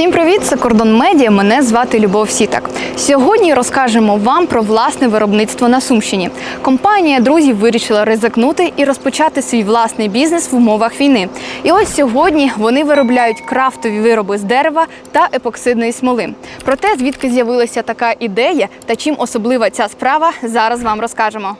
Всім привіт! Це Кордон Медіа. Мене звати Любов Сітак. Сьогодні розкажемо вам про власне виробництво на Сумщині. Компанія друзів вирішила ризикнути і розпочати свій власний бізнес в умовах війни. І ось сьогодні вони виробляють крафтові вироби з дерева та епоксидної смоли. Про те, звідки з'явилася така ідея та чим особлива ця справа, зараз вам розкажемо.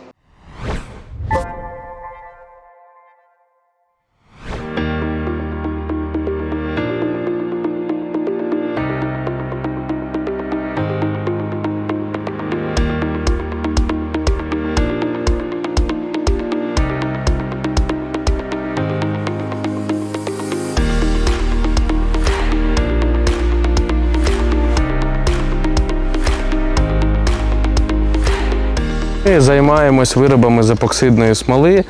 Ми займаємось виробами з епоксидної смоли,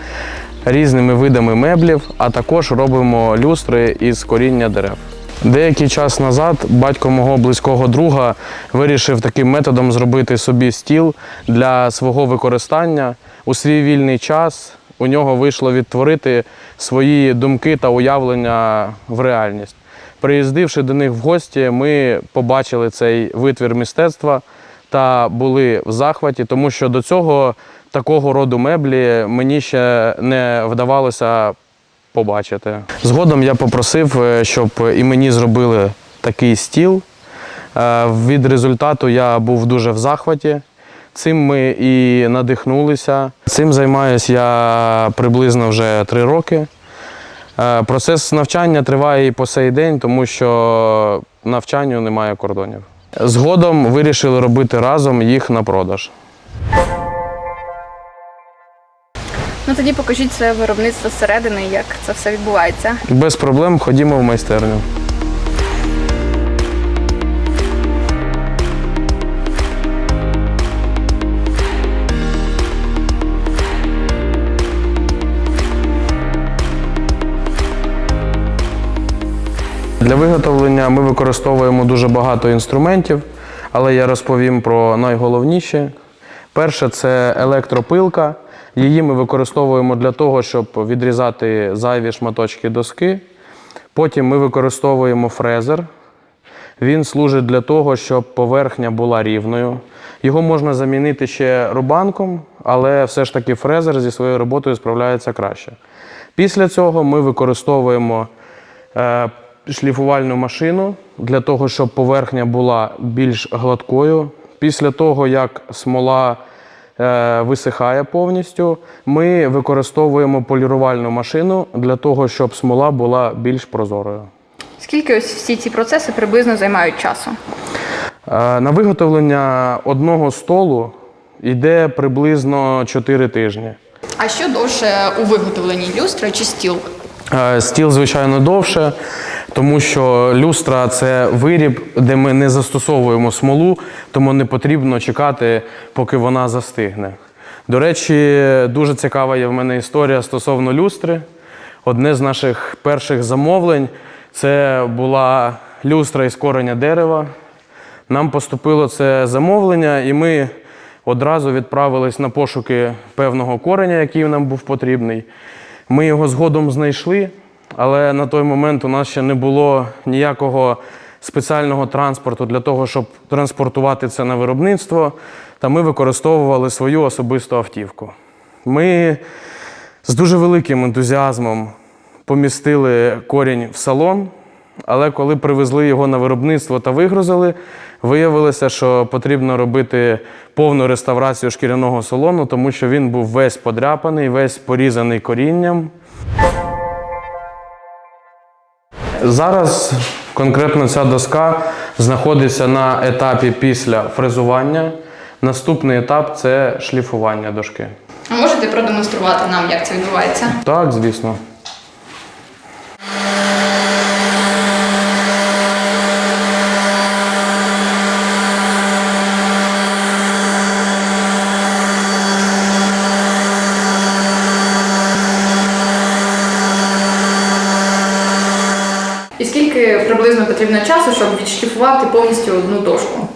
різними видами меблів, а також робимо люстри із коріння дерев. Деякий час назад батько мого близького друга вирішив таким методом зробити собі стіл для свого використання. У свій вільний час у нього вийшло відтворити свої думки та уявлення в реальність. Приїздивши до них в гості, ми побачили цей витвір мистецтва та були в захваті, тому що до цього такого роду меблі мені ще не вдавалося побачити. Згодом я попросив, е, щоб і мені зробили такий стіл. Е, Від результату я був дуже в захваті. Цим ми і надихнулися. Цим займаюся я приблизно вже три роки. Е, Процес навчання триває і по сей день, тому що навчанню немає кордонів. Згодом вирішили робити разом їх на продаж. Ну тоді покажіть своє виробництво зсередини, як це все відбувається. Без проблем ходімо в майстерню. Виготовлення ми використовуємо дуже багато інструментів, але я розповім про найголовніші. Перше це електропилка. Її ми використовуємо для того, щоб відрізати зайві шматочки доски. Потім ми використовуємо фрезер. Він служить для того, щоб поверхня була рівною. Його можна замінити ще рубанком, але все ж таки фрезер зі своєю роботою справляється краще. Після цього ми використовуємо е, шліфувальну машину для того, щоб поверхня була більш гладкою. Після того, як смола е, висихає повністю, ми використовуємо полірувальну машину для того, щоб смола була більш прозорою. Скільки ось всі ці процеси приблизно займають часу? Е, На виготовлення одного столу йде приблизно 4 тижні. А що довше у виготовленні люстри чи стіл? Е, Стіл, звичайно, довше, тому що люстра це виріб, де ми не застосовуємо смолу, тому не потрібно чекати, поки вона застигне. До речі, дуже цікава є в мене історія стосовно люстри. Одне з наших перших замовлень це була люстра із кореня дерева. Нам поступило це замовлення, і ми одразу відправились на пошуки певного кореня, який нам був потрібний. Ми його згодом знайшли, але на той момент у нас ще не було ніякого спеціального транспорту для того, щоб транспортувати це на виробництво. Та ми використовували свою особисту автівку. Ми з дуже великим ентузіазмом помістили корінь в салон, але коли привезли його на виробництво та вигрузили, виявилося, що потрібно робити повну реставрацію шкіряного салону, тому що він був весь подряпаний, весь порізаний корінням. Зараз конкретно ця доска знаходиться на етапі після фрезування. Наступний етап це шліфування дошки. А можете продемонструвати нам, як це відбувається? Так, звісно. І скільки приблизно потрібно часу, щоб відшліфувати повністю одну дошку?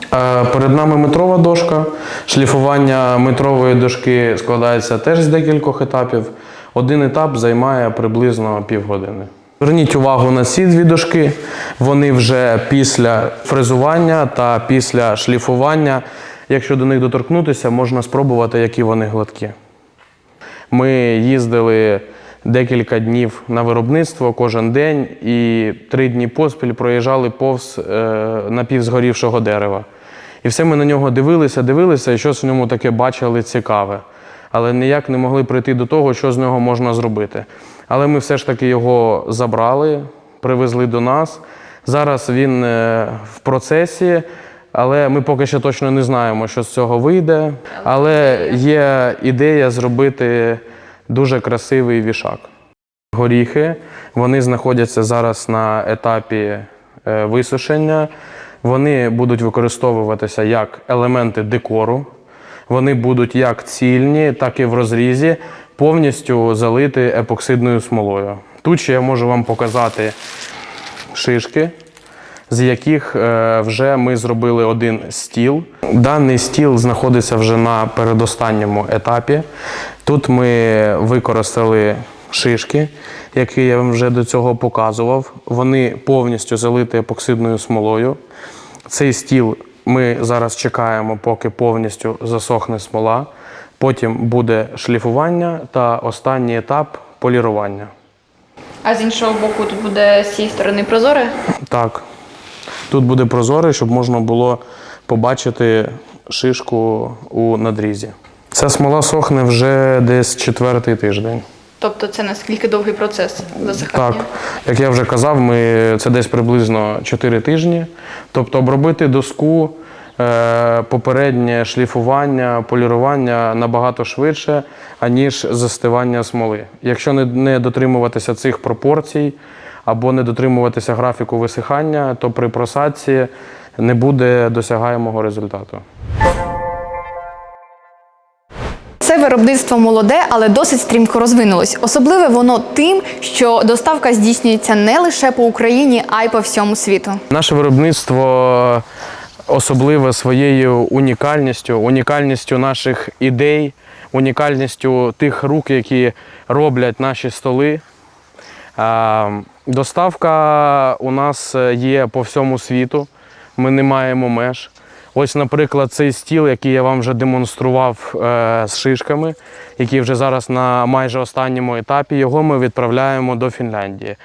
Перед нами метрова дошка. Шліфування метрової дошки складається теж з декількох етапів. Один етап займає приблизно півгодини. Зверніть увагу на ці дві дошки. Вони вже після фрезування та після шліфування. Якщо до них доторкнутися, можна спробувати, які вони гладкі. Ми їздили декілька днів на виробництво кожен день і три дні поспіль проїжджали повз е, напівзгорівшого дерева. І все ми на нього дивилися, дивилися, і щось в ньому таке бачили цікаве. Але ніяк не могли прийти до того, що з нього можна зробити. Але ми все ж таки його забрали, привезли до нас. Зараз він е, в процесі, але ми поки що точно не знаємо, що з цього вийде. Але є ідея зробити дуже красивий вішак. Горіхи вони знаходяться зараз на етапі е, висушення. Вони будуть використовуватися як елементи декору. Вони будуть як цільні, так і в розрізі, повністю залиті епоксидною смолою. Тут ще я можу вам показати шишки, з яких е, вже ми зробили один стіл. Даний стіл знаходиться вже на передостанньому етапі. Тут ми використали шишки, які я вам вже до цього показував. Вони повністю залиті епоксидною смолою. Цей стіл ми зараз чекаємо, поки повністю засохне смола. Потім буде шліфування та останній етап полірування. А з іншого боку, тут буде з цієї сторони прозоре. Так. Тут буде прозорий, щоб можна було побачити шишку у надрізі. Ця смола сохне вже десь четвертий тиждень. Тобто це наскільки довгий процес засихання? Так, як я вже казав, ми, це десь приблизно 4 тижні. Тобто обробити доску, е, попереднє шліфування, полірування набагато швидше, аніж застивання смоли. Якщо не, не дотримуватися цих пропорцій або не дотримуватися графіку висихання, то при просадці не буде досягаємого результату. Виробництво молоде, але досить стрімко розвинулось. Особливе воно тим, що доставка здійснюється не лише по Україні, а й по всьому світу. Наше виробництво особливе своєю унікальністю, унікальністю наших ідей, унікальністю тих рук, які роблять наші столи. Доставка у нас є по всьому світу. Ми не маємо меж. Ось, наприклад, цей стіл, який я вам вже демонстрував е, з шишками, який вже зараз на майже останньому етапі, його ми відправляємо до Фінляндії.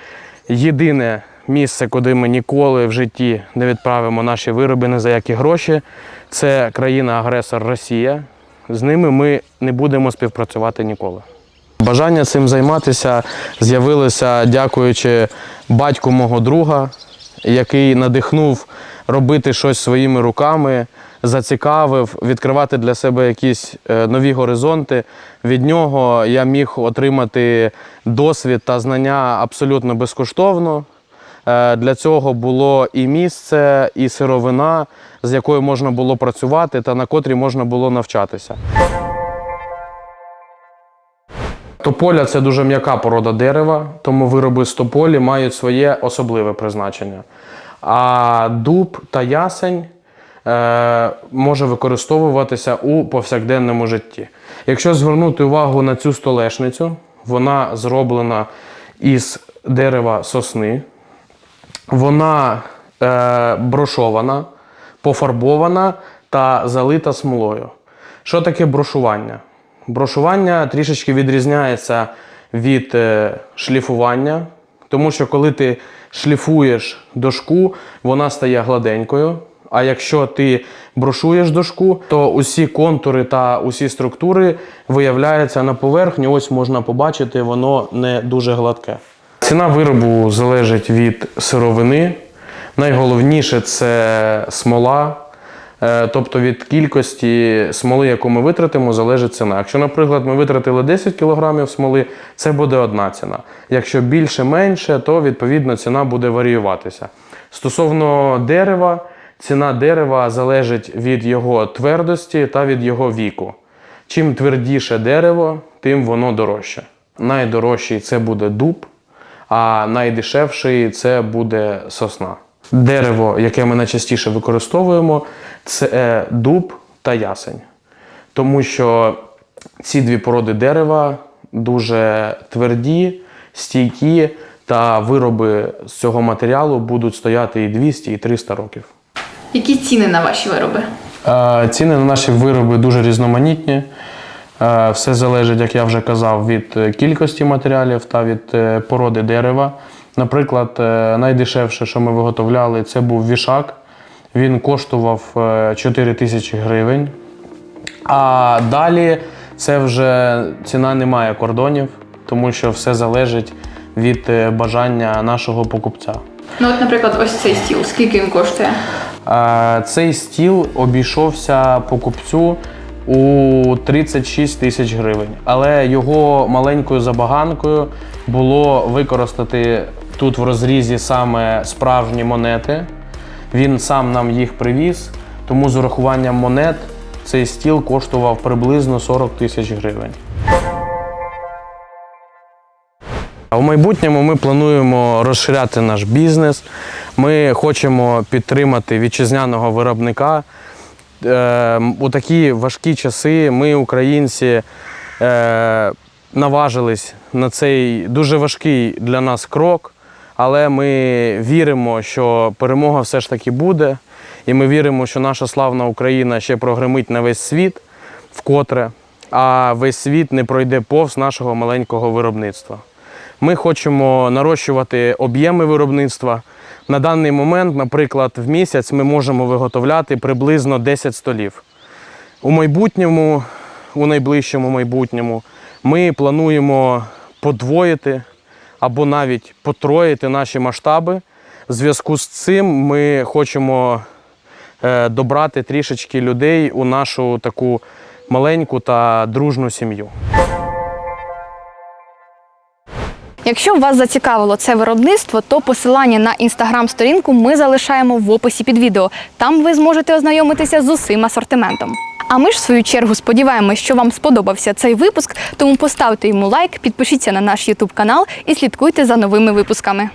Єдине місце, куди ми ніколи в житті не відправимо наші вироби ні за які гроші, це країна-агресор Росія. З ними ми не будемо співпрацювати ніколи. Бажання цим займатися з'явилося дякуючи батьку мого друга, який надихнув робити щось своїми руками, зацікавив, відкривати для себе якісь е, нові горизонти. Від нього я міг отримати досвід та знання абсолютно безкоштовно. Е, Для цього було і місце, і сировина, з якою можна було працювати та на котрій можна було навчатися. Тополя це дуже м'яка порода дерева, тому вироби з тополі мають своє особливе призначення. А дуб та ясень е, може використовуватися у повсякденному житті. Якщо звернути увагу на цю столешницю, вона зроблена із дерева сосни, вона е, брошована, пофарбована та залита смолою. Що таке брошування? Брошування трішечки відрізняється від е, шліфування, тому що коли ти шліфуєш дошку, вона стає гладенькою. А якщо ти брошуєш дошку, то усі контури та усі структури виявляються на поверхні. Ось можна побачити, воно не дуже гладке. Ціна виробу залежить від сировини. Найголовніше це смола. Е, Тобто від кількості смоли, яку ми витратимо, залежить ціна. Якщо, наприклад, ми витратили 10 кг смоли, це буде одна ціна. Якщо більше менше, то відповідно ціна буде варіюватися. Стосовно дерева, ціна дерева залежить від його твердості та від його віку. Чим твердіше дерево, тим воно дорожче. Найдорожчий це буде дуб, а найдешевший це буде сосна. Дерево, яке ми найчастіше використовуємо, це дуб та ясень. Тому що ці дві породи дерева дуже тверді, стійкі та вироби з цього матеріалу будуть стояти і 200, і 300 років. Які ціни на ваші вироби? Е, Ціни на наші вироби дуже різноманітні. Е, Все залежить, як я вже казав, від е, кількості матеріалів та від е, породи дерева. Наприклад, е, найдешевше, що ми виготовляли, це був вішак. Він коштував е, 4 тисячі гривень. А далі це вже ціна не має кордонів, тому що все залежить від е, бажання нашого покупця. Ну, от, наприклад, ось цей стіл. Скільки він коштує? Е, Цей стіл обійшовся покупцю у 36 тисяч гривень, але його маленькою забаганкою було використати тут в розрізі саме справжні монети. Він сам нам їх привіз, тому з урахуванням монет цей стіл коштував приблизно 40 тисяч гривень. А в майбутньому ми плануємо розширяти наш бізнес. Ми хочемо підтримати вітчизняного виробника. Е, у такі важкі часи ми, українці, е, наважились на цей дуже важкий для нас крок, але ми віримо, що перемога все ж таки буде. І ми віримо, що наша славна Україна ще прогремить на весь світ вкотре, а весь світ не пройде повз нашого маленького виробництва. Ми хочемо нарощувати об'єми виробництва. На даний момент, наприклад, в місяць ми можемо виготовляти приблизно 10 столів. У майбутньому, у найближчому майбутньому, ми плануємо подвоїти або навіть потроїти наші масштаби. В зв'язку з цим ми хочемо е, добрати трішечки людей у нашу таку маленьку та дружну сім'ю. Якщо вас зацікавило це виробництво, то посилання на інстаграм-сторінку ми залишаємо в описі під відео. Там ви зможете ознайомитися з усім асортиментом. А ми ж в свою чергу сподіваємось, що вам сподобався цей випуск, тому поставте йому лайк, підпишіться на наш YouTube канал і слідкуйте за новими випусками.